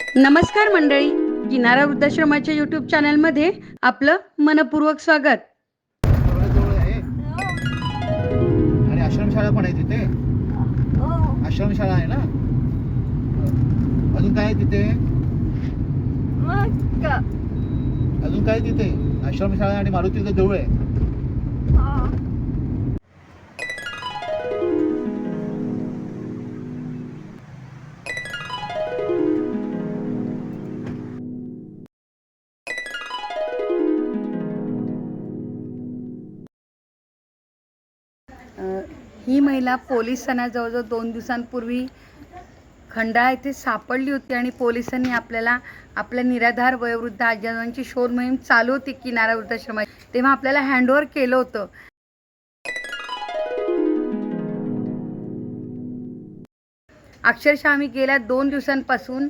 नमस्कार मंडळी. किनारा वृद्धाश्रमाच्या युट्यूब चॅनलमध्ये आपलं मनपूर्वक स्वागत. जवळ आहे आणि आश्रमशाळा पण आहे तिथे? आश्रमशाळा आहे ना? अजून काय आहे तिथे? अजून काय आहे तिथे? आश्रमशाळा आणि मारुतीचं जवळ आहे. महिला पोलिसांना जवळजवळ दोन दिवसांपूर्वी खंडाळा येथे सापडली होती आणि पोलिसांनी आपल्याला आपल्या निराधार वयोवृद्ध आजीबाबांची शोध मोहीम चालू होती किनारा वृद्धाश्रमाची तेव्हा आपल्याला हँडओव्हर केलं होतं. अक्षरशः आम्ही गेल्या दोन दिवसांपासून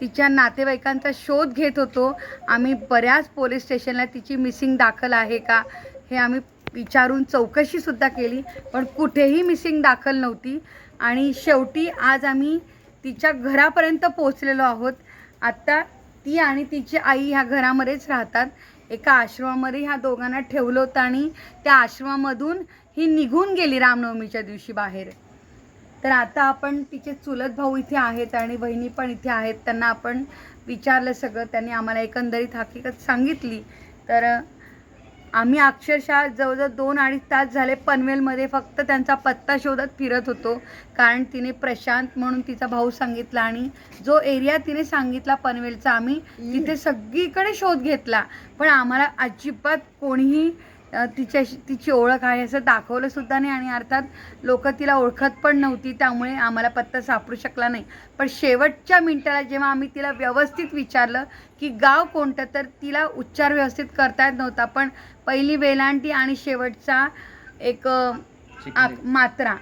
तिच्या नातेवाईकांचा शोध घेत होतो. आम्ही बऱ्याच पोलीस स्टेशनला तिची मिसिंग दाखल आहे का हे आम्ही विचारून चौकशीसुद्धा केली पण कुठेही मिसिंग दाखल नव्हती. आणि शेवटी आज आम्ही तिच्या घरापर्यंत पोचलेलो आहोत. आत्ता ती आणि तिची आई ह्या घरामध्येच राहतात. एका आश्रमामध्ये ह्या दोघांना ठेवलं होतं आणि त्या आश्रमामधून ही निघून गेली रामनवमीच्या दिवशी बाहेर. तर आता आपण तिचे चुलत भाऊ इथे आहेत आणि बहिणी पण इथे आहेत. त्यांना आपण विचारलं सगळं. त्यांनी आम्हाला एकंदरीत हकीकत सांगितली. तर आम्ही अक्षरशः जवळजवळ दोन अडीच तास झाले पनवेलमध्ये फक्त त्यांचा पत्ता शोधत फिरत होतो. कारण तिने प्रशांत म्हणून तिचा भाऊ सांगितला आणि जो एरिया तिने सांगितला पनवेलचा आम्ही तिथे सगळीकडे शोध घेतला. पण आम्हाला अजिबात कोणीही तिच्याशी तिची ओळख आहे असं दाखवलं सुद्धा नाही आणि अर्थात लोक तिला ओळखत पण नव्हती त्यामुळे आम्हाला पत्ता सापडू शकला नाही. पण शेवटच्या मिनिटाला जेव्हा आम्ही तिला व्यवस्थित विचारलं की गाव कोणतं तर तिला उच्चार व्यवस्थित करता येत नव्हता. पण पहिली वेलांटी आणि शेवटचा एक मात्रा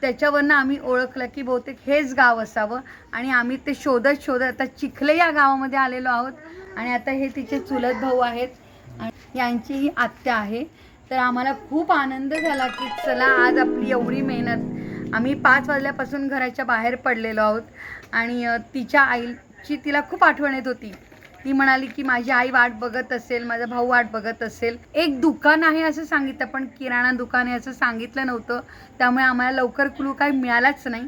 त्याच्यावरनं आम्ही ओळखलं की बहुतेक हेच गाव असावं. आणि आम्ही ते शोधत शोधत आता चिखले या गावामध्ये आलेलो आहोत. आणि आता हे तिचे चुलत भाऊ आहेत. यांची ही आत्या आहे. तर आम्हाला खूप आनंद झाला की चला आज आपली एवढी मेहनत. आम्ही पाच वाजल्यापासून घराच्या बाहेर पडलेलो आहोत. आणि तिच्या आईची तिला खूप आठवण येत होती. ती म्हणाली की माझी आई वाट बघत असेल माझा भाऊ वाट बघत असेल. एक दुकान आहे असं सांगितलं पण किराणा दुकान आहे असं सांगितलं नव्हतं. त्यामुळे आम्हाला लवकर क्लू काही मिळालाच नाही.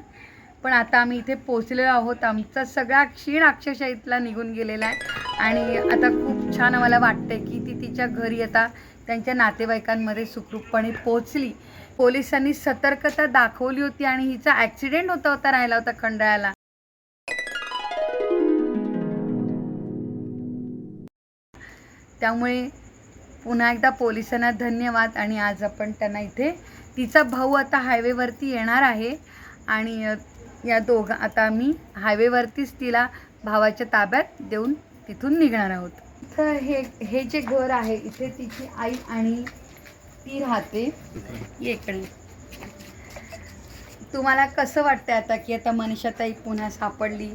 पण आता आम्ही इथे पोचलेलो आहोत. आमचा सगळा क्षीण अक्षरशः इथला निघून गेलेला आहे. आणि आता खूप छान आम्हाला वाटतंय की ती तिच्या घरी आता त्यांच्या नातेवाईकांमध्ये सुखरूपपणे पोचली पोलिसांनी सतर्कता दाखवली होती आणि हिचा ॲक्सिडेंट होता होता राहिला होता खंडाळ्याला. त्यामुळे पुन्हा एकदा पोलिसांना धन्यवाद आणि आज आपण त्यांना इथे तिचा भाऊ आता हायवेवरती येणार आहे. आणि या दोघं आता आम्ही हायवेवरतीच तिला भावाच्या ताब्यात देऊन तिथून निघणार आहोत. तर हे हे जे घर आहे इथे तिची आई आणि ती राहते. ये इकडे. तुम्हाला कसं वाटतंय आता की आता मनीषाताई पुन्हा सापडली?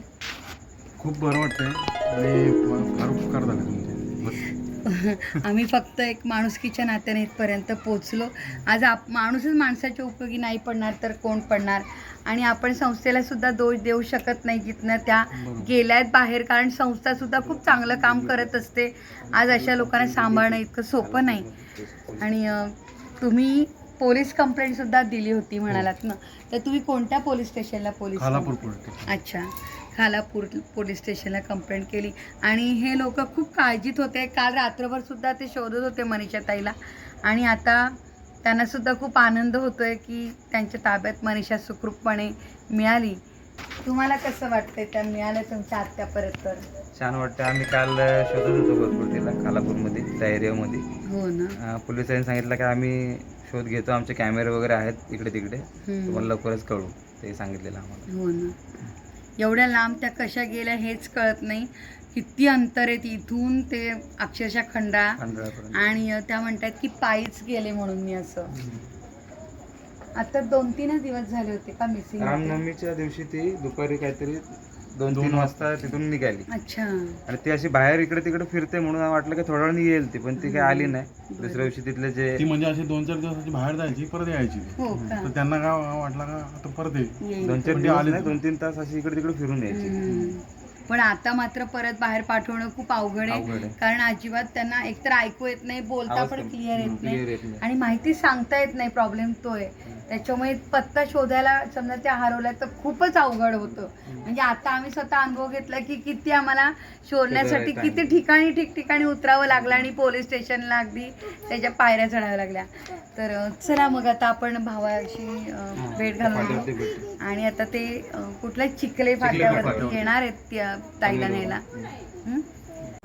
खूप बरं वाटतंय आणि फार उपकार झाले तुमचे. आम्ही फक्त एक माणुसकीच्या नात्याने इथपर्यंत पोचलो आज आप माणूसच माणसाच्या उपयोगी नाही पडणार तर कोण पडणार? आणि आपण संस्थेला सुद्धा दोष देऊ शकत नाही जिथनं त्या. गेल्यात बाहेर. कारण संस्था सुद्धा खूप चांगलं काम करत असते. आज अशा लोकांना सांभाळणं इतकं सोपं नाही. आणि तुम्ही पोलीस कंप्लेंट सुद्धा दिली होती म्हणालात ना? तर तुम्ही कोणत्या पोलीस स्टेशनला पोलीस खालापूर अच्छा खालापूर पोलीस स्टेशनला कंप्लेंट केली. आणि हे लोक खूप काळजीत होते. काल रात्रभर सुद्धा ते शोधत होते मनीषा ताईला. आणि आता त्यांना सुद्धा खूप आनंद होतोय की त्यांच्या ताब्यात मनीषा सुखरूपपणे मिळाली. तुम्हाला कसं वाटतंय त्या मिळाल्या तुमच्या आत्यापर्यंत? तर छान वाटतं आम्ही काल शोधत होतो भरपूर तिला खालापूरमध्ये त्या एरियामध्ये हो ना. पोलिसांनी सांगितलं की आम्ही शोध घेतो. आमचे कॅमेरे वगैरे आहेत इकडे तिकडे. तुम्हाला लवकरच कळू. ते सांगितलेलं आम्हाला. हो ना. एवढ्या लांब त्या कशा गेल्या हेच कळत नाही. किती अंतर आहे इथून ते अक्षरशः खंडा आणि त्या म्हणतात की पायीच गेले म्हणून मी असं. आता दोन तीनच दिवस झाले होते का मिसिंग रामनवमीच्या दिवशी ती दुपारी काहीतरी दोन तीन वाजता तिथून निघाली. अच्छा. आणि ती अशी बाहेर इकडे तिकडे फिरते म्हणून वाटलं की थोड्या वेळाने येईल ती पण ती काही आली नाही. दुसऱ्या दिवशी तिथले जे ती म्हणजे अशी दोन चार दिवसाची बाहेर जायची परत यायची ती. हो का? तर त्यांना काय वाटलं का आता परत येईल. येईल. दोन चार दिवस नाही दोन तीन तास अशी इकडे तिकडे फिरून यायची. हम्म. पण आता मात्र परत बाहेर पाठवणं खूप अवघड अवघड आहे. आहे. कारण अजिबात त्यांना एकतर ऐकू येत नाही बोलता आवाज पण कमी- क्लिअर येत नाही. येत नाही. आणि माहिती सांगता येत नाही प्रॉब्लेम तो आहे. त्याच्यामुळे पत्ता शोधायला समजा त्या हरवल्या तर खूपच अवघड होतं. म्हणजे आता आम्ही स्वतः अनुभव घेतला की किती आम्हाला शोधण्यासाठी किती ठिकाणी ठिकठिकाणी उतरावं लागलं आणि पोलीस स्टेशनला अगदी त्याच्या पायऱ्या चढाव्या लागल्या. तर चला मग आता आपण भावाशी भेट घालून. आणि आता ते कुठल्या चिखले फाट्यावरती फाट्यावर. येणार आहेत त्या ताईला न्यायला.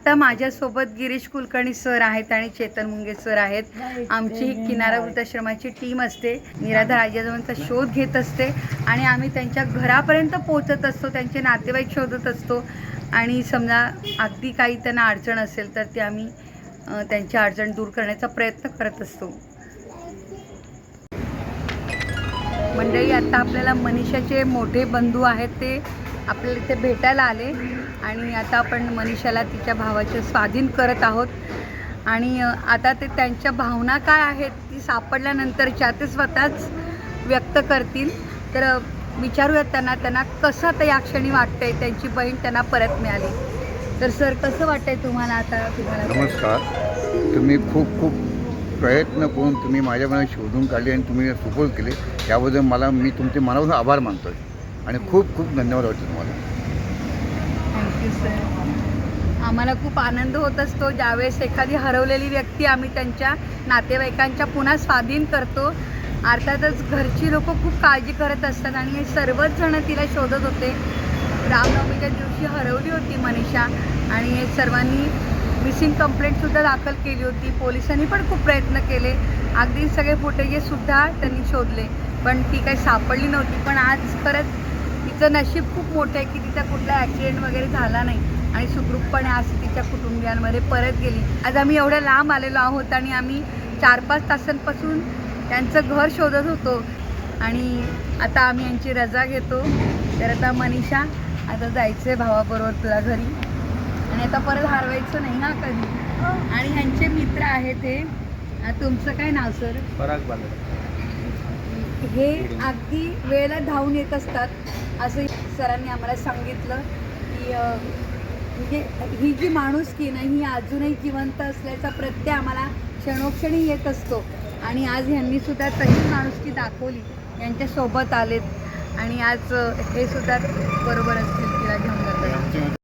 आता माझ्यासोबत गिरीश कुलकर्णी सर आहेत आणि चेतन मुंगे सर आहेत. आमची किनारा वृद्धाश्रमाची टीम असते. निराधार आजीजवळचा शोध घेत असते आणि आम्ही त्यांच्या घरापर्यंत पोहोचत असतो त्यांचे नातेवाईक शोधत असतो. आणि समजा अगदी काही त्यांना अडचण असेल तर ती आम्ही त्यांची अडचण दूर करण्याचा प्रयत्न करत असतो. मंडळी आता आपल्याला मनीषाचे मोठे बंधू आहेत ते आपल्याला इथे भेटायला आले. आणि आता आपण मनीषाला तिच्या भावाचे स्वाधीन करत आहोत. आणि आता ते त्यांच्या भावना काय आहेत ती सापडल्यानंतरच्या ते स्वतःच व्यक्त करतील. तर विचारूयात त्यांना त्यांना कसं आता या क्षणी वाटतंय त्यांची बहीण त्यांना परत मिळाली. तर सर कसं वाटतंय तुम्हाला आता तुम्हाला? नमस्कार. तुम्ही खूप खूप प्रयत्न करून तुम्ही माझ्या मनात शोधून काढले आणि तुम्ही सुपोज केले. त्याबद्दल मला मी तुमचे मनापासून आभार मानतो आहे आणि खूप खूप धन्यवाद वाटतो तुम्हाला. थँक्यू सर आम्हाला खूप आनंद होत असतो. ज्यावेळेस एखादी हरवलेली व्यक्ती आम्ही त्यांच्या नातेवाईकांच्या पुन्हा स्वाधीन करतो. अर्थातच घरची लोक खूप काळजी करत असतात आणि हे सर्वच जण तिला शोधत होते. रामनवमीच्या दिवशी हरवली होती मनीषा आणि हे सर्वांनी मिसिंग कंप्लेंटसुद्धा दाखल केली होती. पोलिसांनी पण खूप प्रयत्न केले. अगदी सगळे फुटेजेसुद्धा त्यांनी शोधले. पण ती काही सापडली नव्हती. पण आज परत तिचं नशीब खूप मोठं आहे की तिचा कुठला ॲक्सिडेंट वगैरे झाला नाही. आणि सुखरूपपणे आज ती तिच्या कुटुंबियांमध्ये परत गेली. आज आम्ही एवढ्या लांब आलेलो आहोत आणि आम्ही चार पाच तासांपासून त्यांचं घर शोधत होतो. आणि आता आम्ही यांची रजा घेतो. तर आता मनीषा आता जायचं आहे भावाबरोबर तुला घरी. आणि आता परत हरवायचं नाही ना कधी? आणि ह्यांचे मित्र आहेत हे. तुमचं काय नाव सर? पराग बालक हे अगदी वेळेला धावून येत असतात. असं सरांनी आम्हाला सांगितलं की म्हणजे ही जी माणुसकी ना ही अजूनही जिवंत असल्याचा प्रत्यय आम्हाला क्षणोक्षणी येत असतो. आणि आज ह्यांनी सुद्धा तशी माणुसकी दाखवली. यांच्यासोबत आलेत. आणि आज हे सुद्धा बरोबर असतील तिला घेऊन जातात.